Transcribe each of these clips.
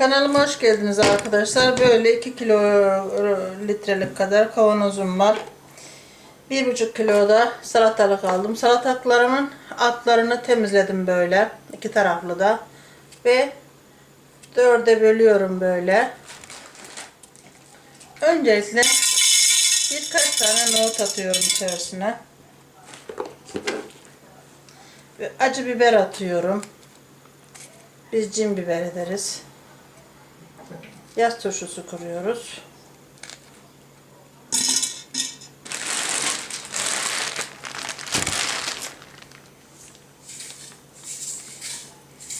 Kanalıma hoş geldiniz arkadaşlar. Böyle 2 kilo litrelik kadar kavanozum var. 1,5 kilo da salatalık aldım. Salatalıklarımın altlarını temizledim böyle. iki taraflı da. Ve dörde bölüyorum böyle. Öncelikle birkaç tane nohut atıyorum içerisine. Ve acı biber atıyorum. Biz cin biber ederiz. Yaz turşusu kuruyoruz.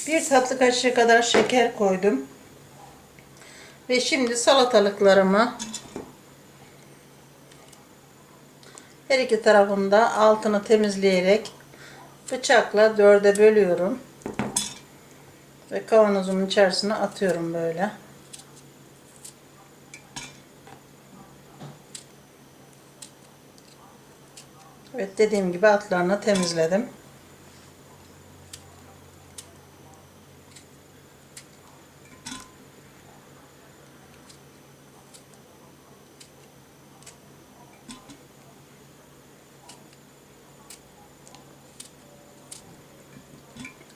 Bir tatlı kaşığı kadar şeker koydum. Ve şimdi salatalıklarımı her iki tarafında altını temizleyerek bıçakla dörde bölüyorum. Ve kavanozumun içerisine atıyorum böyle. Evet dediğim gibi altlarını temizledim.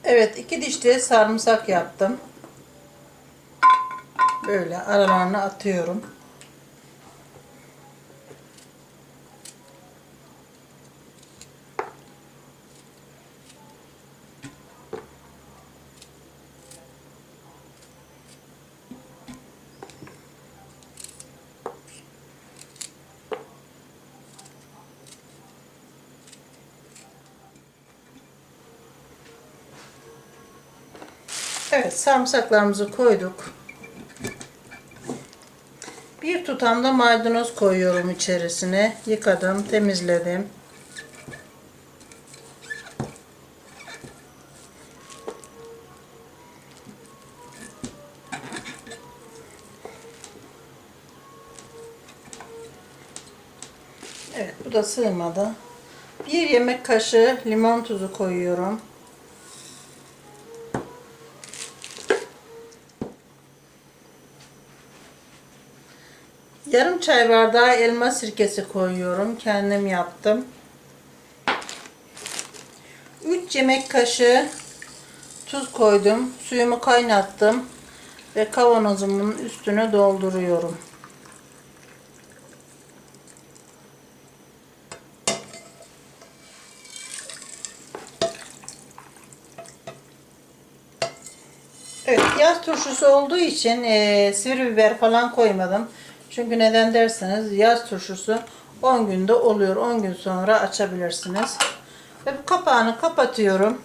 Evet iki diş de sarımsak yaptım. Böyle aralarına atıyorum. Evet sarımsaklarımızı koyduk. Bir tutam da maydanoz koyuyorum içerisine. Yıkadım, temizledim. Evet bu da sığmadı. Bir yemek kaşığı limon tuzu koyuyorum. Yarım çay bardağı elma sirkesi koyuyorum. Kendim yaptım. 3 yemek kaşığı tuz koydum. Suyumu kaynattım. Ve kavanozumun üstüne dolduruyorum. Evet, yaz turşusu olduğu için e, sivri biber falan koymadım. Çünkü neden derseniz yaz turşusu 10 günde oluyor. 10 gün sonra açabilirsiniz. Ve bu kapağını kapatıyorum.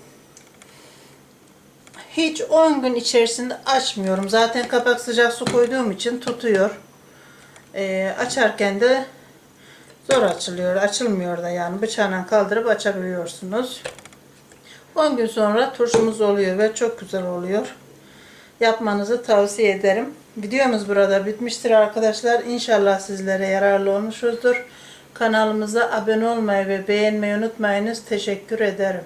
Hiç 10 gün içerisinde açmıyorum. Zaten kapak sıcak su koyduğum için tutuyor. E, açarken de zor açılıyor. Açılmıyor da yani bıçağla kaldırıp açabiliyorsunuz. 10 gün sonra turşumuz oluyor ve çok güzel oluyor yapmanızı tavsiye ederim. Videomuz burada bitmiştir arkadaşlar. İnşallah sizlere yararlı olmuşuzdur. Kanalımıza abone olmayı ve beğenmeyi unutmayınız. Teşekkür ederim.